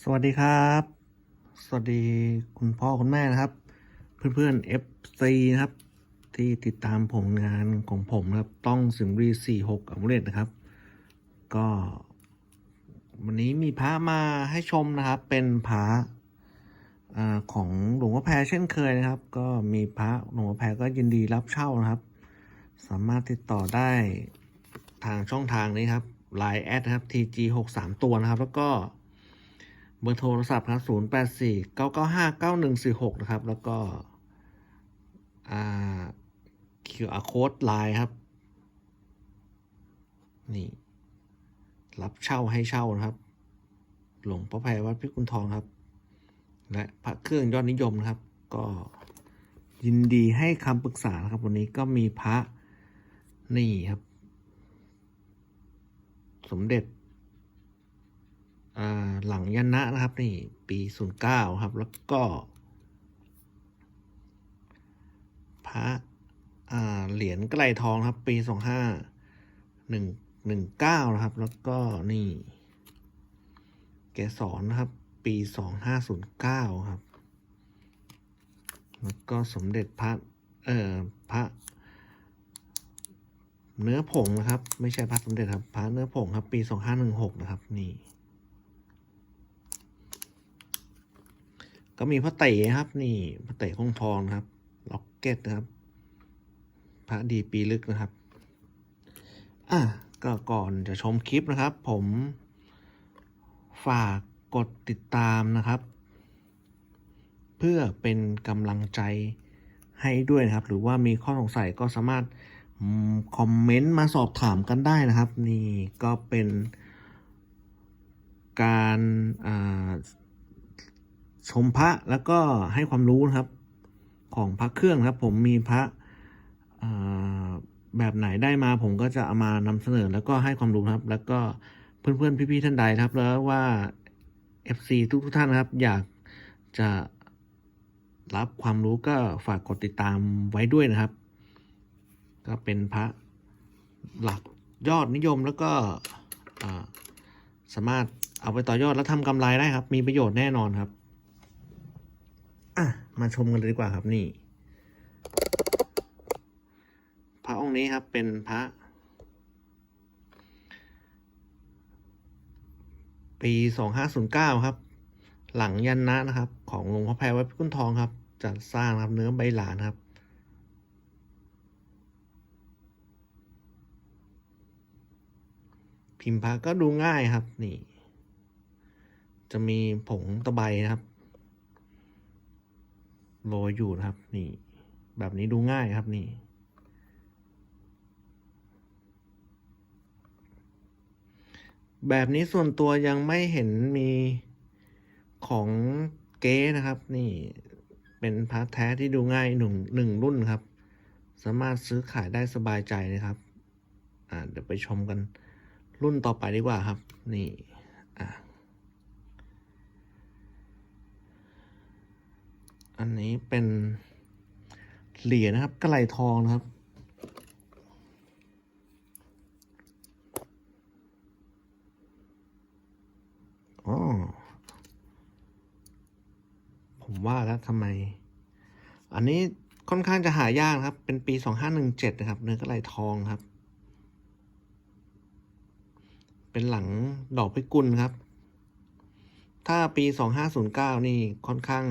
สวัสดีครับ สวัสดีคุณพ่อคุณแม่นะครับ เพื่อนๆ FC นะครับ ที่ติดตามผลงานของผมนะครับ ต้องสิงรี46อัมเลตนะครับ ก็ วันนี้มีพระมาให้ชมนะครับ เป็นพระอของหลวงพ่อแพรเช่นเคยนะครับ ก็มีพระหลวงพ่อแพรก็ยินดีรับเช่านะครับ สามารถติดต่อได้ทางช่องทางนี้ครับ Line แอดครับ TG 6 3ตัวนะครับ แล้วก็ เบอร์โทรศัพท์ครับ 0 8 4 9 9 5 9 1 4 6 นะครับ แล้วก็อ่า QR code line ครับ นี่ รับเช่าให้เช่านะครับ หลวงพ่อแพรวัดพิกุลทองครับ และพระเครื่องยอดนิยมนะครับ ก็ยินดีให้คำปรึกษานะครับ วันนี้ก็มีพระนี่ครับ สมเด็จ หลังยันนะนะครับ นี่ปีศูนย์เก้าครับ แล้วก็ พระเหรียญไกลทองครับ ปีสองห้าหนึ่งหนึ่งเก้านะครับ แล้วก็นี่เกสรนะครับ ปีสองห้าศูนย์เก้าครับ แล้วก็สมเด็จพระเอ่อพระเนื้อผงนะครับ ไม่ใช่พระสมเด็จครับพระเนื้อผงครับ ปีสองห้าหนึ่งหกนะครับ นี่ ก็มีพระเต๋ครับ นี่พระเต๋คงทองนะครับ ล็อกเก็ตนะครับ พระดีปีลึกนะครับ อะก็ก่อนจะชมคลิปนะครับ ผมฝากกดติดตามนะครับ เพื่อเป็นกำลังใจให้ด้วยนะครับ หรือว่ามีข้อสงสัยก็สามารถคอมเมนต์มาสอบถามกันได้นะครับ นี่ก็เป็นการอ่า ชมพระแล้วก็ให้ความรู้นะครับ ของพระเครื่องครับ ผมมีพระแบบไหนได้มาผมก็จะเอามานำเสนอแล้วก็ให้ความรู้ครับ แล้วก็เพื่อนๆพี่ๆท่านใดครับ แล้วว่า FC ทุกๆท่านครับ อยากจะรับความรู้ก็ฝากกดติดตามไว้ด้วยนะครับ ก็เป็นพระหลักยอดนิยมแล้วก็สามารถเอาไปต่อยอดแล้วทำกำไรได้ครับ มีประโยชน์แน่นอนครับ อะ มาชมกันเลยดีกว่าครับนี่ พระองค์นี้ครับเป็นพระ ปีสองห้าศูนย์เก้าครับ หลังยันนะนะครับ ของหลวงพ่อแพรวัดพิกุลทองครับ จัดสร้างครับเนื้อใบหลานครับพิมพ์พระก็ดูง่ายครับ นี่ จะมีผงตะไบนะครับ โรยอยู่นะครับ นี่ แบบนี้ดูง่ายครับนี่ แบบนี้ส่วนตัวยังไม่เห็นมีของเก๊นะครับ นี่เป็นพาร์ทแท้ที่ดูง่ายหนึ่งหนึ่งรุ่นครับ สามารถซื้อขายได้สบายใจนะครับ อ่าเดี๋ยวไปชมกันรุ่นต่อไปดีกว่าครับ นี่ อ่า อันนี้เป็นเหรียญนะครับกระไหลทองนะครับอ๋อผมว่าแล้วทำไม อันนี้ค่อนข้างจะหายากนะครับ เป็นปีสองห้าหนึ่งเจ็ดนะครับ เนื้อกระไหลทองครับ เป็นหลังดอกพิกุลครับ ถ้าปีสองห้าศูนย์เก้านี่ค่อนข้าง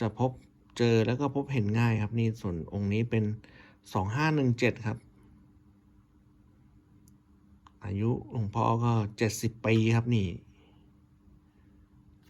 จะพบเจอแล้วก็พบเห็นง่ายครับ นี่ส่วนองค์นี้เป็นสองห้าหนึ่งเจ็ดครับ อายุหลวงพ่อก็เจ็ดสิบปีครับนี่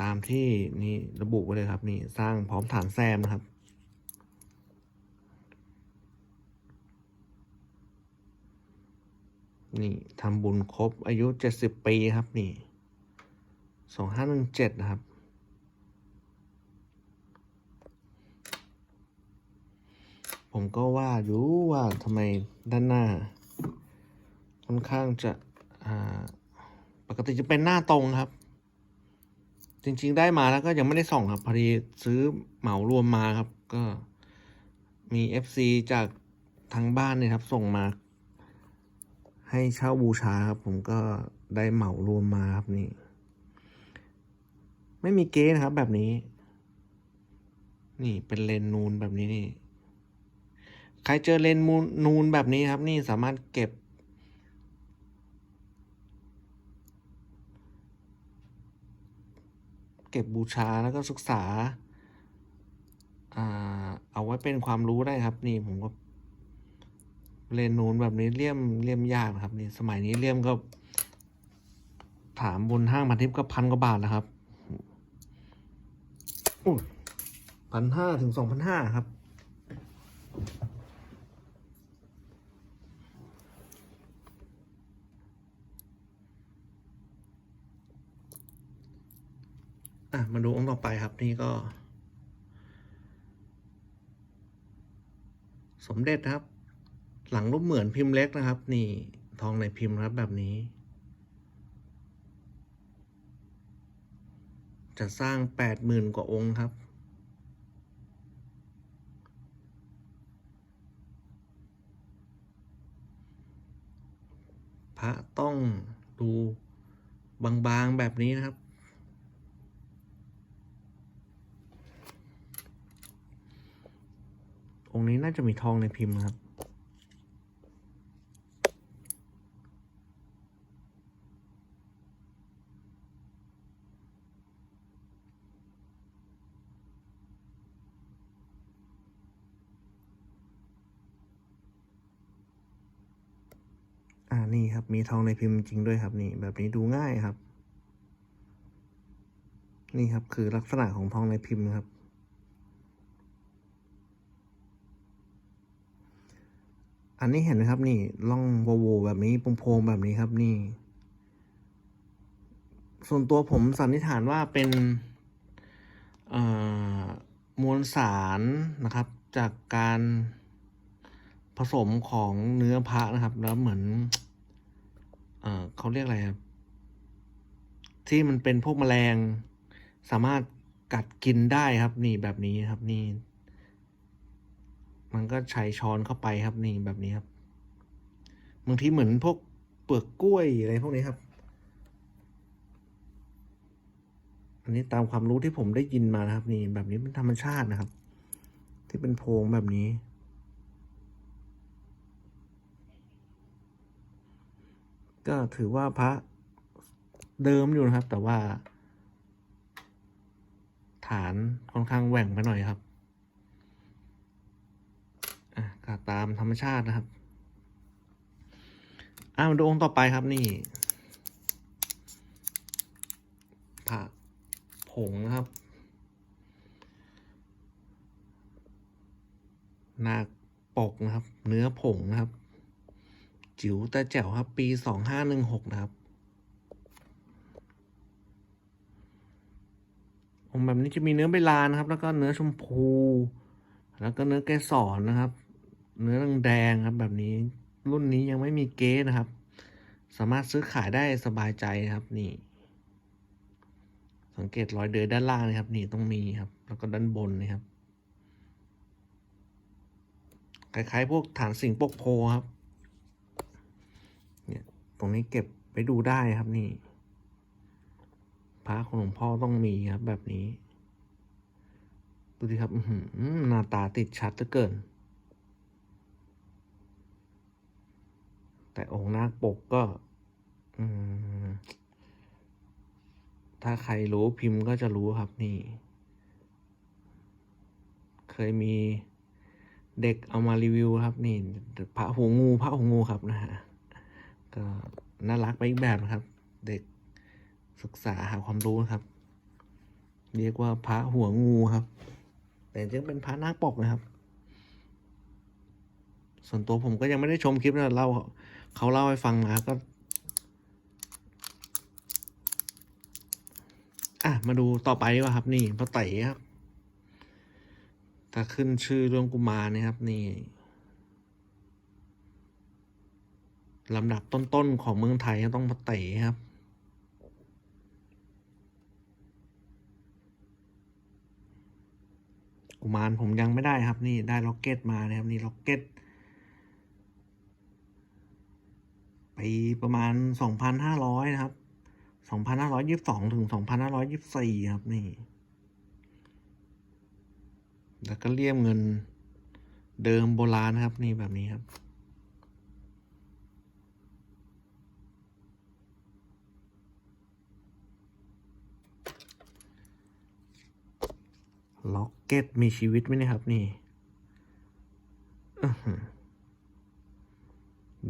ตามที่นี่ระบุไว้เลยครับนี่สร้างพร้อมฐานแซมนะครับนี่ทำบุญครบอายุเจ็ดสิบปีครับนี่สองห้าหนึ่งเจ็ดนะครับ ผมก็ว่าอยู่ว่าทำไมด้านหน้า ค่อนข้างจะปกติจะเป็นหน้าตรงครับ จริง ๆ ได้มาแล้วก็ยังไม่ได้ส่องครับพอดีซื้อเหมารวมมาครับ ก็มี FC จากทางบ้านเนี่ยครับ ส่งมา ให้เช่าบูชาครับ ผมก็ได้เหมารวมมาครับนี่ ไม่มีเก๊นะครับแบบนี้ นี่เป็นเลนนูนแบบนี้นี่ ใครเจอเลนมูนูนแบบนี้ครับ นี่สามารถเก็บ เก็บบูชาแล้วก็ศึกษาอเอาไว้เป็นความรู้ได้ครับ นี่ผมก็เลนนูนแบบนี้เลี่ยมเลี่ยมยากนะครับ นี่สมัยนี้เลี่ยมก็ ถามบนห้างพันทิพย์ก็พันกว่าบาทนะครับพันห้าถึงสองพันห้าครับ อะมาดูองค์ต่อไปครับนี่ก็ สมเด็จครับ หลังรูปเหมือนพิมพ์เล็กนะครับ นี่ทองในพิมพ์ครับแบบนี้ จะสร้างแปดหมื่นกว่าองค์ครับ พระต้องดูบางๆแบบนี้นะครับ องค์นี้น่าจะมีทองในพิมพ์นะครับ อ่า นี่ครับ มีทองในพิมพ์จริงด้วยครับ นี่ แบบนี้ดูง่ายครับ นี่ครับ คือลักษณะของทองในพิมพ์ครับ อันนี้เห็นไหมครับนี่ร่องโวโวแบบนี้โพงๆแบบนี้ครับนี่ ส่วนตัวผมสันนิษฐานว่าเป็นมวลสารนะครับ จากการผสมของเนื้อพระนะครับ แล้วเหมือนเอเขาเรียกอะไรครับ ที่มันเป็นพวกแมลง สามารถกัดกินได้ครับ นี่แบบนี้ครับนี่ มันก็ใช้ช้อนเข้าไปครับนี่แบบนี้ครับบางทีเหมือนพวกเปลือกกล้วยอะไรพวกนี้ครับ อันนี้ตามความรู้ที่ผมได้ยินมานะครับ นี่แบบนี้เป็นธรรมชาตินะครับ ที่เป็นโพรงแบบนี้ ก็ถือว่าพระเดิมอยู่นะครับ แต่ว่า ฐานค่อนข้างแหว่งไปหน่อยครับ ก็ตามธรรมชาตินะครับ อ่ามาดูองค์ต่อไปครับนี่พระผงนะครับ นาคปกนะครับ เนื้อผงนะครับ จิ๋วแต่แจ๋วครับ ปีสองห้าหนึ่งหกนะครับองค์แบบนี้จะมีเนื้อใบลานนะครับ แล้วก็เนื้อชมพู แล้วก็เนื้อเกสรนะครับ เนื้อแดงครับแบบนี้รุ่นนี้ยังไม่มีเก๊นะครับ สามารถซื้อขายได้สบายใจครับนี่ สังเกตรอยเดือยด้านล่างนะครับ นี่ต้องมีครับ แล้วก็ด้านบนนะครับคล้ายๆ พวกฐานสิ่งปกโพครับ เนี่ยตรงนี้เก็บไปดูได้ครับนี่พระของหลวงพ่อต้องมีครับแบบนี้ ดูดิครับหน้าตาติดชัดเหลือเกิน แต่องค์นาคปกก็ถ้าใครรู้พิมพ์ก็จะรู้ครับนี่ เคยมีเด็กเอามารีวิวครับ นี่พระหัวงูพระหัวงูครับนะฮะก็น่ารักไปอีกแบบนะครับ เด็กศึกษาหาความรู้ครับ เรียกว่าพระหัวงูครับ แต่จึงเป็นพระนาคปกนะครับ ส่วนตัวผมก็ยังไม่ได้ชมคลิปนะเล่า เขาเล่าให้ฟังมาก็ อะ มาดูต่อไปดีกว่าครับ นี่พระไตรครับถ้าขึ้นชื่อเรื่องกุมารนะครับ นี่ลำดับต้นๆของเมืองไทยต้องพระไตรครับกุมารผมยังไม่ได้ครับ นี่ได้ล็อกเก็ตมานะครับ นี่ล็อกเก็ต ปีประมาณสองพันห้าร้อยนะครับสองพันห้าร้อยยี่สิบสองถึงสองพันห้าร้อยยี่สิบสี่ครับ นี่ แล้วก็เลี่ยมเงินเดิมโบราณนะครับ นี่แบบนี้ครับ ล็อกเก็ตมีชีวิตไหมนี่ครับนี่อื้อหือ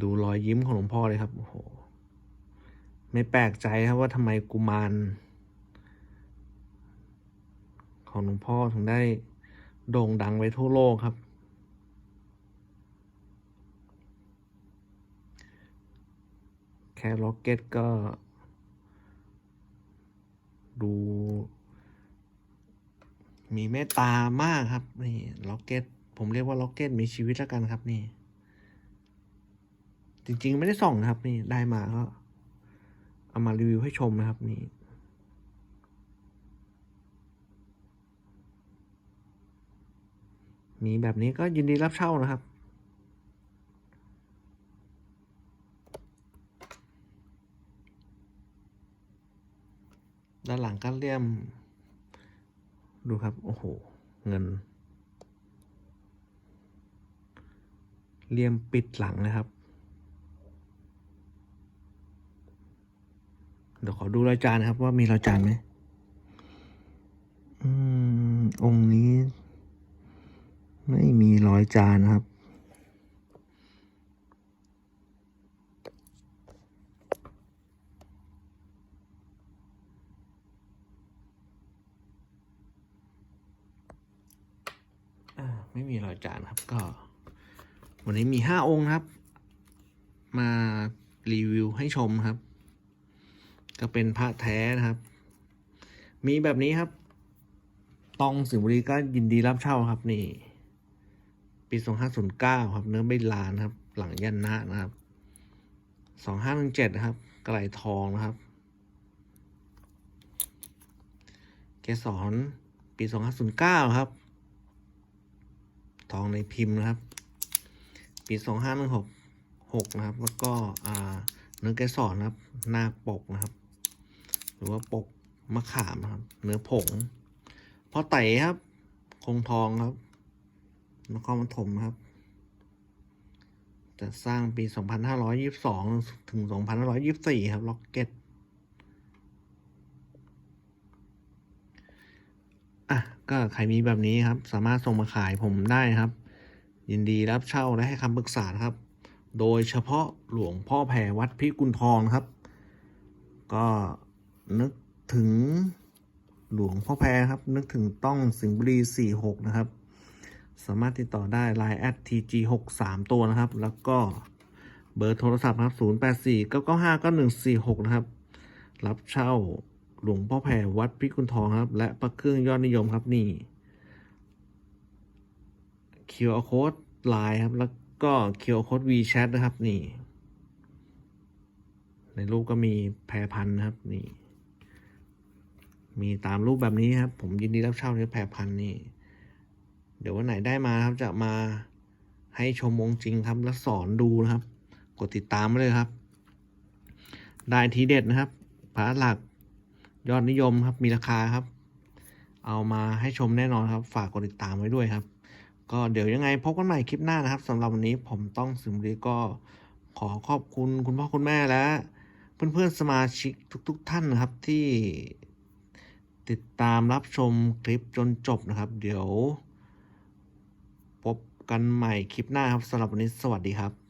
ดูรอยยิ้มของหลวง พ่อเลยครับโอ้โหไม่แปลกใจครับว่าทำไมกุมารของหลวงพ่อถึงได้โด่งดังไปทั่วโลกครับ แค่ล็อกเก็ตก็ ดู มีเมตตามากครับ นี่ล็อกเก็ต ผมเรียกว่าล็อกเก็ตมีชีวิตแล้วกันครับนี่ จริง ๆ ไม่ได้ส่องนะครับนี่ได้มาก็เอามารีวิวให้ชมนะครับนี่มีแบบนี้ก็ยินดีรับเช่านะครับ ด้านหลังก็เลี่ยม ดูครับ โอ้โห เงิน เลี่ยมปิดหลังนะครับ เดี๋ยวขอดูรอยจานนะครับ ว่ามีรอยจานไหมอืมองค์นี้ ไม่มีรอยจานนะครับอ่าไม่มีรอยจานครับก็ วันนี้มีห้าองค์ครับ มารีวิวให้ชมครับ ก็เป็นพระแท้นะครับ มีแบบนี้ครับ ตองสิงห์บุรีก็ยินดีรับเช่าครับนี่ ปีสองห้าศูนย์เก้าครับ เนื้อใบลานครับ หลังยันนะนะครับสองห้าหนึ่งเจ็ดนะครับกระไหลทองนะครับ เกสรปีสองห้าศูนย์เก้าครับ ทองในพิมพ์นะครับ ปีสองห้าหนึ่งหกหกนะครับ แล้วก็อ่าเนื้อเกสรนะครับ หน้าปกนะครับ หรือว่าปกมะขามครับ เนื้อผงพอไต่ครับ คงทองครับนครปฐมครับจะสร้างปี 2522 ถึง 2524 ครับ ล็อกเก็ต อะ ก็ใครมีแบบนี้ครับ สามารถส่งมาขายผมได้ครับ ยินดีรับเช่าและให้คำปรึกษาครับ โดยเฉพาะหลวงพ่อแผ่วัดพิกุลทองครับ ก็ นึกถึงหลวงพ่อแพรครับ นึกถึงต้องสิงห์บุรี 46 นะครับ สามารถติดต่อได้ Line at tg 6 3ตัวนะครับ แล้วก็เบอร์โทรศัพท์ครับ 084 995 9146 นะครับ รับเช่าหลวงพ่อแพรวัดพิกุลทองครับ และพระเครื่องยอดนิยมครับนี่ QR code Line ครับ แล้วก็ QR code WeChat นะครับนี่ ในรูปก็มีแพรพันนะครับนี่ มีตามรูปแบบนี้ครับ ผมยินดีรับเช่าในแพรพันนี่ เดี๋ยววันไหนได้มาครับจะมาให้ชมวงจริงครับ และสอนดูนะครับ กดติดตามไว้เลยครับ ได้ทีเด็ดนะครับพระหลักยอดนิยมครับ มีราคาครับ เอามาให้ชมแน่นอนครับ ฝากกดติดตามไว้ด้วยครับ ก็เดี๋ยวยังไงพบกันใหม่คลิปหน้านะครับสำหรับวันนี้ผมต้องสิมรีก็ขอขอบคุณคุณพ่อคุณแม่และ เพื่อนๆสมาชิกทุก ๆ ท่านนะครับที่ ติดตามรับชมคลิปจนจบนะครับ เดี๋ยว พบกันใหม่คลิปหน้าครับสำหรับวันนี้สวัสดีครับ